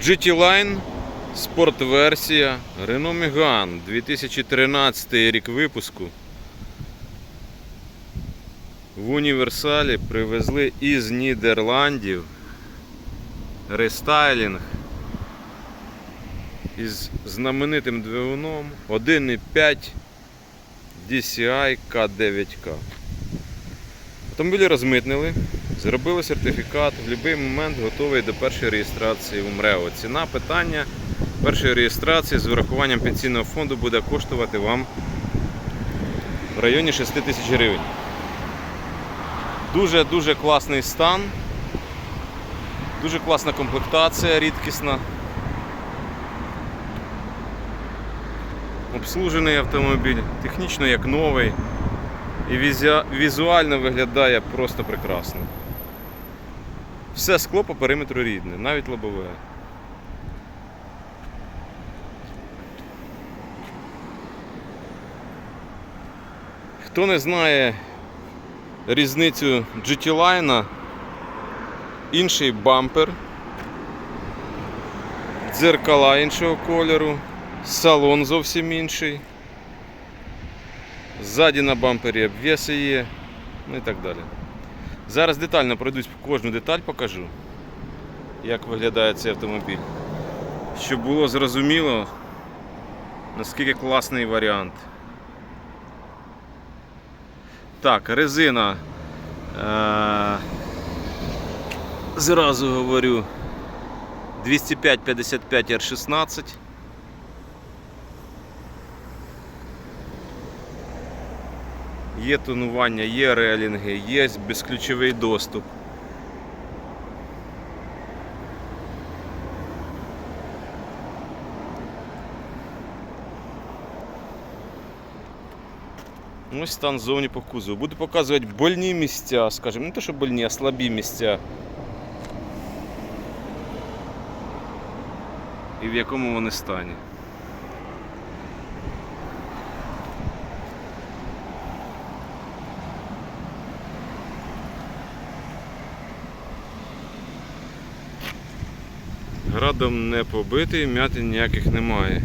GT Line спортверсія Renault Megane 2013 рік випуску. В універсалі привезли із Нідерландів рестайлінг із знаменитим двигуном 1.5 DCI K9K. Автомобіль розмитнили, зробили сертифікат, в будь-який момент готовий до першої реєстрації в МРЕО. Ціна питання першої реєстрації з врахуванням пенсійного фонду буде коштувати вам в районі 6 тисяч гривень. Дуже-дуже класний стан, дуже класна комплектація, рідкісна. Обслужений автомобіль, технічно як новий і візуально виглядає просто прекрасно. Все скло по периметру рідне, навіть лобове. Хто не знає різницю GT Line, інший бампер, дзеркала іншого кольору, салон зовсім інший. Ззаді на бампері обвіси є, ну і так далі. Зараз детально пройдусь кожну деталь покажу, як виглядає цей автомобіль. Щоб було зрозуміло, наскільки класний варіант. Так, резина. Е- зразу говорю 205-55 R16. Є тонування, є релінги, є безключовий доступ. Ось стан зовні по кузову. Буду показувати больні місця, скажімо, не те, що больні, а слабі місця. І в якому вони стані. Градом не побитий, м'ятин ніяких немає.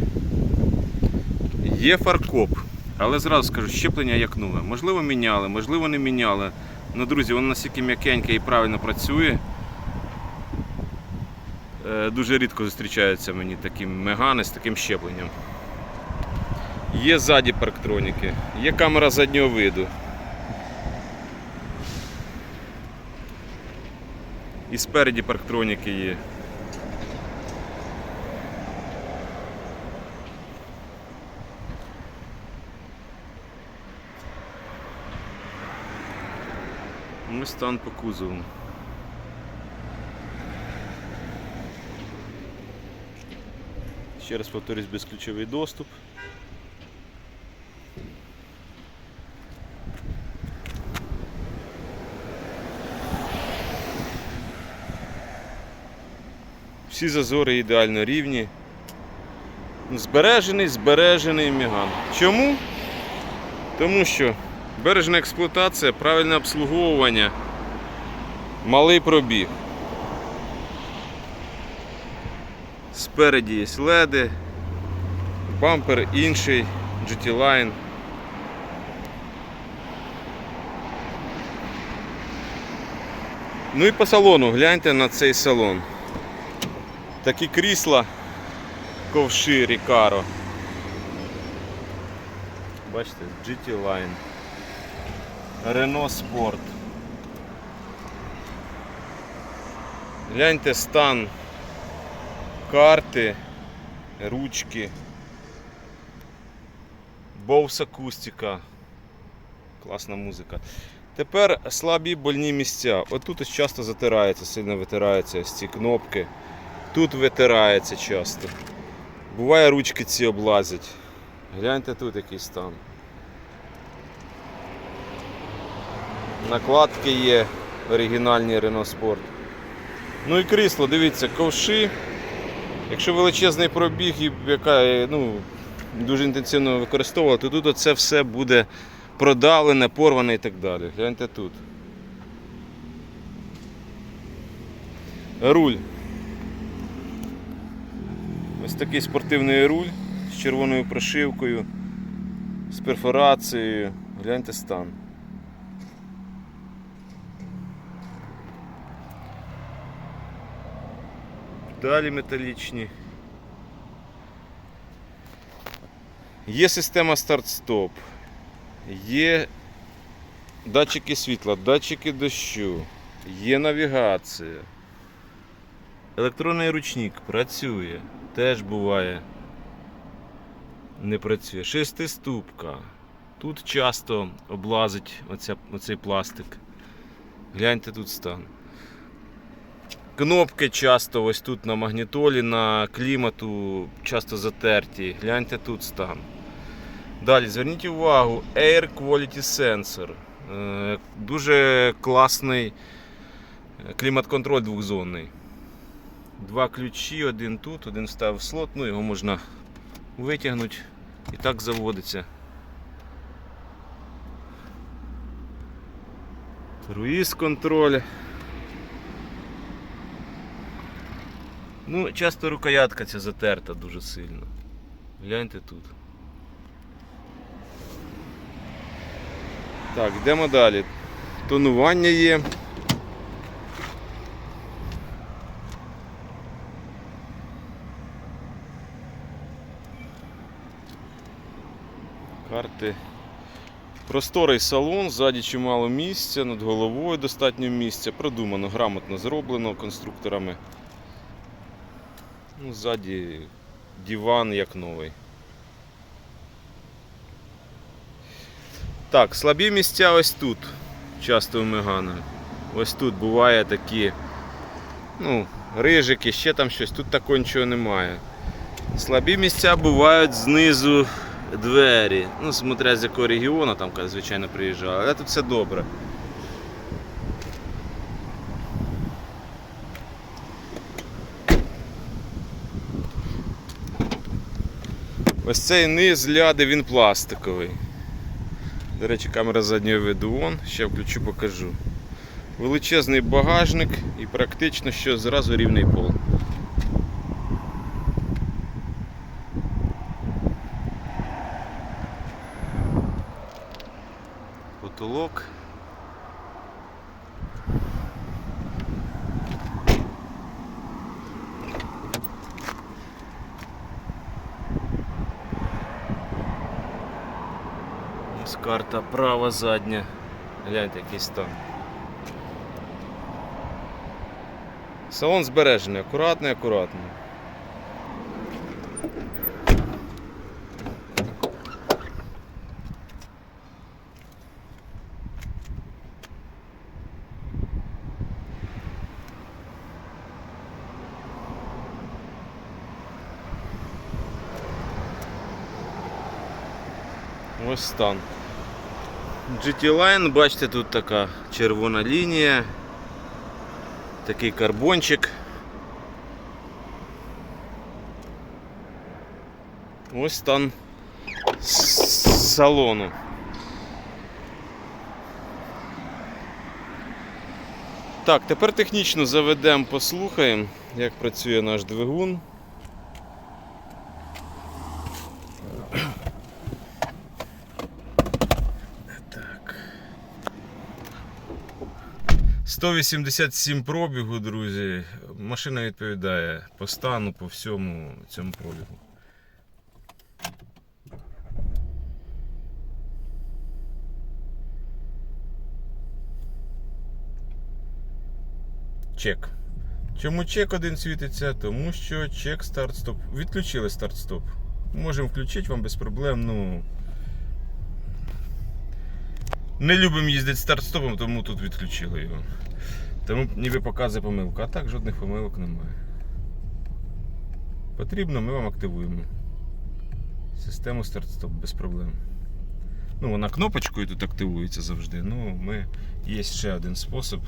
Є фаркоп, але зразу скажу, щеплення як нове. Можливо, міняли, можливо, не міняли. Ну, друзі, воно настільки м'якеньке і правильно працює. Е, Дуже рідко зустрічаються мені такі мегани з таким щепленням. Є ззаді парктроніки, є камера заднього виду. І спереді парктроніки є. Стан по кузову. Ще раз повторюсь, безключовий доступ. Всі зазори ідеально рівні. Збережений, збережений міган. Чому? Тому що бережна експлуатація, правильне обслуговування, малий пробіг. Спереді є леди, бампер інший, GT Line. Ну і по салону, гляньте на цей салон. Такі крісла ковши Рікаро. Бачите, GT Renault Sport. Гляньте стан карти, ручки, Bose акустика. Класна музика. Тепер слабі больні місця. Отут ось часто затирається, сильно витираються ось ці кнопки. Тут витирається часто. Буває ручки ці облазять. Гляньте тут який стан. Накладки є оригінальні Renault. Ну і крісло, дивіться, ковши. Якщо величезний пробіг яка е, ну, дуже інтенсивно використовувати, то тут це все буде продавлене, порване і так далі. Гляньте тут. Руль Ось такий спортивний руль з червоною прошивкою, з перфорацією. Гляньте стан. Далі металічні. Є система старт-стоп, є датчики світла, датчики дощу, є навігація. Електронний ручник працює, теж буває. Не працює. Шестиступка. Тут часто облазить оця, оцей пластик. Гляньте тут стан. Кнопки часто ось тут на магнітолі, на клімату часто затерті. Гляньте тут стан. Далі зверніть увагу, Air Quality Sensor. Е, Дуже класний е, клімат-контроль двохзонний. Два ключі, один тут, один встав в слот, ну його можна витягнути і так заводиться. Круїз контроль. Ну, часто рукоятка ця затерта дуже сильно. Гляньте тут. Так, йдемо далі. Тонування є. Карти. Просторий салон, ззаді чимало місця, над головою достатньо місця. Продумано, грамотно зроблено конструкторами. Ну, ззаді диван як новий. Так, слабі місця ось тут. Часто в. Ось тут буває такі, ну, рижики, ще там щось, тут такого нічого немає. Слабі місця бувають знизу двері. Ну, смотря з якого регіону, там, звичайно, приїжджали, але тут все добре. Ось цей низ ляди, він пластиковий. До речі, камера заднього виду вон, ще включу покажу. Величезний багажник і практично що зразу рівний пол. Потолок. Ось карта права задня. Гляньте, який стан. Салон збережений, акуратний, акуратний. Ось стан. GT Line, бачите, тут така червона лінія, такий карбончик. Ось стан салону. Так, тепер технічно заведемо, послухаємо, як працює наш двигун. 187 пробігу, друзі. Машина відповідає по стану, по всьому цьому пробігу. Чек. Чому чек один світиться? Тому що чек старт-стоп. Відключили старт-стоп. Можемо включити вам без проблем, ну. Не любимо їздити старт-стопом, тому тут відключили його. Тому ніби показує помилку, а так жодних помилок немає. Потрібно, ми вам активуємо. Систему старт-стоп без проблем. Ну, вона кнопочкою тут активується завжди. Ну, ми... Є ще один спосіб.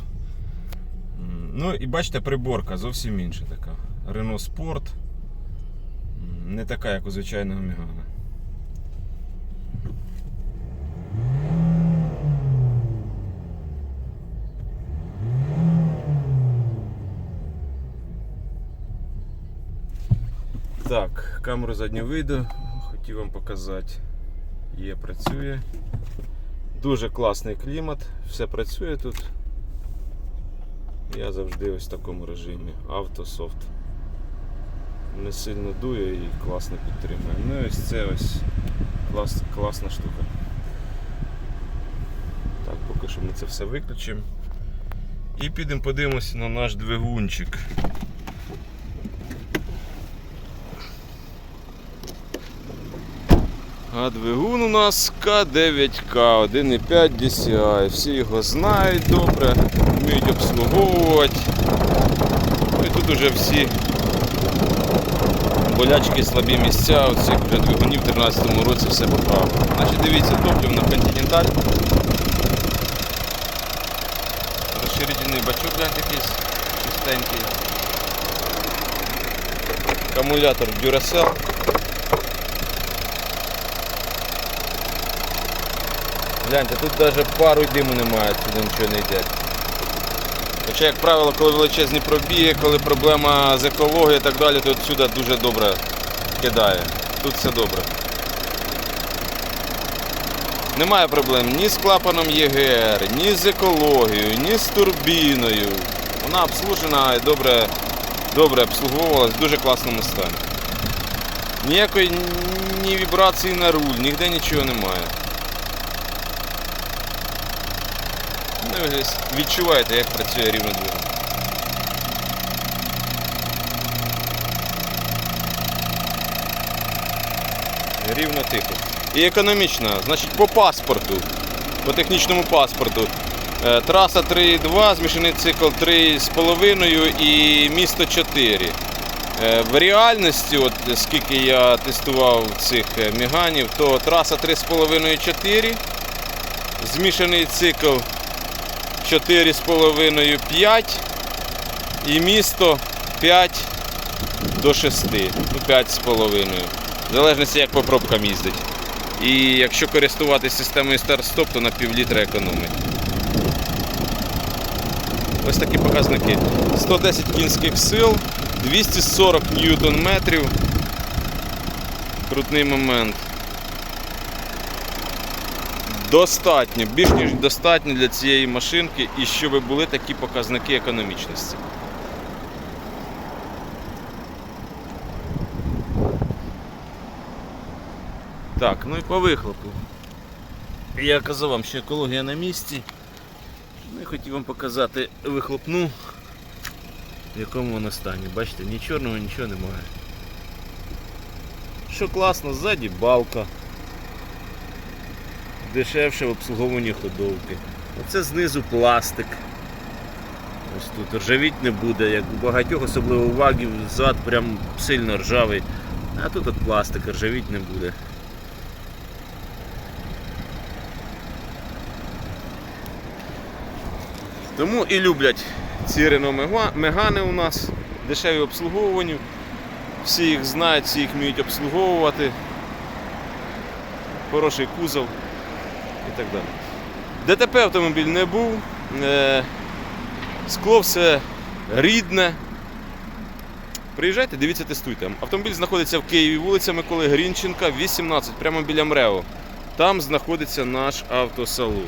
Ну і бачите, приборка зовсім інша така. Renault Sport. Не така, як у звичайного Мегана. Так, камеру задню виду, хотів вам показати. Є, працює. Дуже класний клімат, все працює тут. Я завжди ось в такому режимі. Автософт. Не сильно дує і класно підтримує. Ну і ось це ось клас, класна штука. Так, поки що ми це все виключимо. І підемо подивимося на наш двигунчик. А двигун у нас К9К 1,5 DCI. Всі його знають добре, вміють обслуговувати. Ну і тут уже всі болячки, слабі місця, оцих вже двигунів в 2013 році все поправили. Значить, дивіться, топлів на Continental. Розширительний бачок якийсь чистенький. Акумулятор Duracell. Гляньте, тут навіть пару диму немає, сюди нічого не йде. Хоча, як правило, коли величезні пробіги, коли проблема з екологією і так далі, то сюди дуже добре кидає. Тут все добре. Немає проблем ні з клапаном ЄГР, ні з екологією, ні з турбіною. Вона обслужена і добре, добре обслуговувалась в дуже класному стані. Ніякої ні вібрації на руль, ніде нічого немає. Десь відчуваєте, як працює рівно двигун. Рівно тихо. І економічно, значить по паспорту, по технічному паспорту. Е, Траса 3,2, змішаний цикл 3,5 і місто 4. Е, В реальності, от скільки я тестував цих е, міганів, то траса 3,5-4, змішаний цикл 4,5-5 і місто 5 до 6, ну 5,5. В залежності як по пробкам їздить. І якщо користуватися системою старт-стоп, то на пів літра економить. Ось такі показники. 110 кінських сил, 240 ньютон метрів. Крутний момент. Достатньо, більш ніж достатньо для цієї машинки і щоб були такі показники економічності. Так, ну і по вихлопу. Я казав вам, що екологія на місці. Ну і хотів вам показати вихлопну, в якому вона стані. Бачите, ні чорного, нічого немає. Що класно, ззаді балка дешевше в обслуговуванні ходовки. Оце знизу пластик. Ось тут ржавіть не буде, як у багатьох, особливо у вагів, зад прям сильно ржавий. А тут от пластик, ржавіть не буде. Тому і люблять ці Megane- Megane у нас, дешеві в обслуговуванню. Всі їх знають, всі їх вміють обслуговувати. Хороший кузов і так далі. ДТП автомобіль не був. Е, Скло все рідне. Приїжджайте, дивіться, тестуйте. Автомобіль знаходиться в Києві, вулиця Миколи Грінченка, 18, прямо біля МРЕО. Там знаходиться наш автосалон.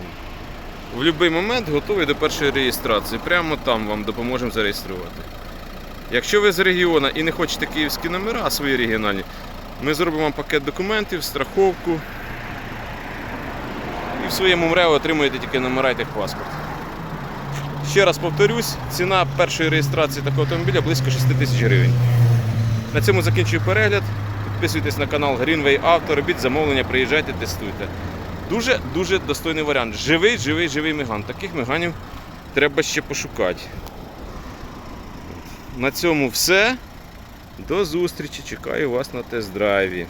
В будь-який момент готовий до першої реєстрації. Прямо там вам допоможемо зареєструвати. Якщо ви з регіону і не хочете київські номера, а свої регіональні, ми зробимо пакет документів, страховку. В своєму МРЕО отримуєте тільки номера і техпаспорт. Ще раз повторюсь, ціна першої реєстрації такого автомобіля близько 6 тисяч гривень. На цьому закінчую перегляд. Підписуйтесь на канал Greenway Auto, робіть замовлення, приїжджайте, тестуйте. Дуже дуже достойний варіант. Живий, живий, живий меган. Таких меганів треба ще пошукати. На цьому все. До зустрічі. Чекаю вас на тест-драйві.